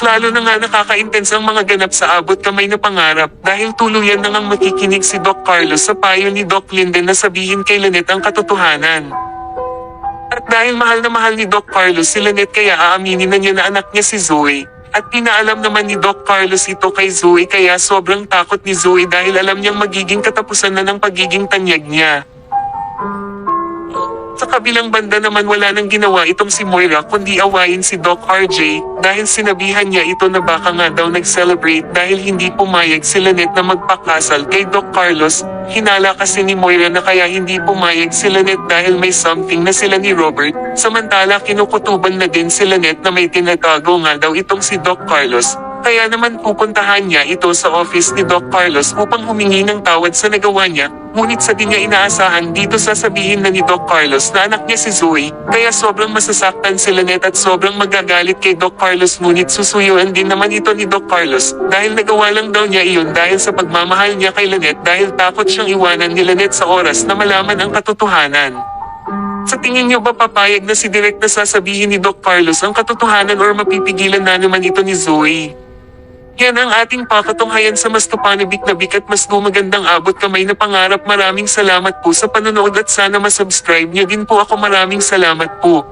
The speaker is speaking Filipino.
Lalo na nga nakaka-intense ang mga ganap sa abot kamay na pangarap dahil tuluyan na ngang makikinig si Doc Carlos sa payo ni Doc Linden na sabihin kay Lynette ang katotohanan. At dahil mahal na mahal ni Doc Carlos si Lynette kaya aaminin na niya na anak niya si Zoe. At pinaalam naman ni Doc Carlos ito kay Zoe kaya sobrang takot ni Zoe dahil alam niyang magiging katapusan na ng pagiging tanyag niya. Kabilang banda naman wala nang ginawa itong si Moira kundi awayin si Doc RJ dahil sinabihan niya ito na baka nga daw nag-celebrate dahil hindi pumayag si Lynette na magpakasal kay Doc Carlos. Hinala kasi ni Moira na kaya hindi pumayag si Lynette dahil may something na sila ni Robert. Samantala kinukutuban na din si Lynette na may tinatago nga daw itong si Doc Carlos. Kaya naman pupuntahan niya ito sa office ni Doc Carlos upang humingi ng tawad sa nagawa niya, ngunit sa di niya inaasahan dito sasabihin na ni Doc Carlos na anak niya si Zoe, kaya sobrang masasaktan si Lynette at sobrang magagalit kay Doc Carlos ngunit susuyuan din naman ito ni Doc Carlos, dahil nagawa lang daw niya iyon dahil sa pagmamahal niya kay Lynette dahil takot siyang iwanan ni Lynette sa oras na malaman ang katotohanan. Sa tingin niyo ba papayag na si Direk na sasabihin ni Doc Carlos ang katotohanan or mapipigilan na naman ito ni Zoe? Yan ang ating pakatunghayan sa mas tupanabik na bik at mas gumagandang abot kamay na pangarap. Maraming salamat po sa panonood at sana masubscribe niyo din po ako. Maraming salamat po.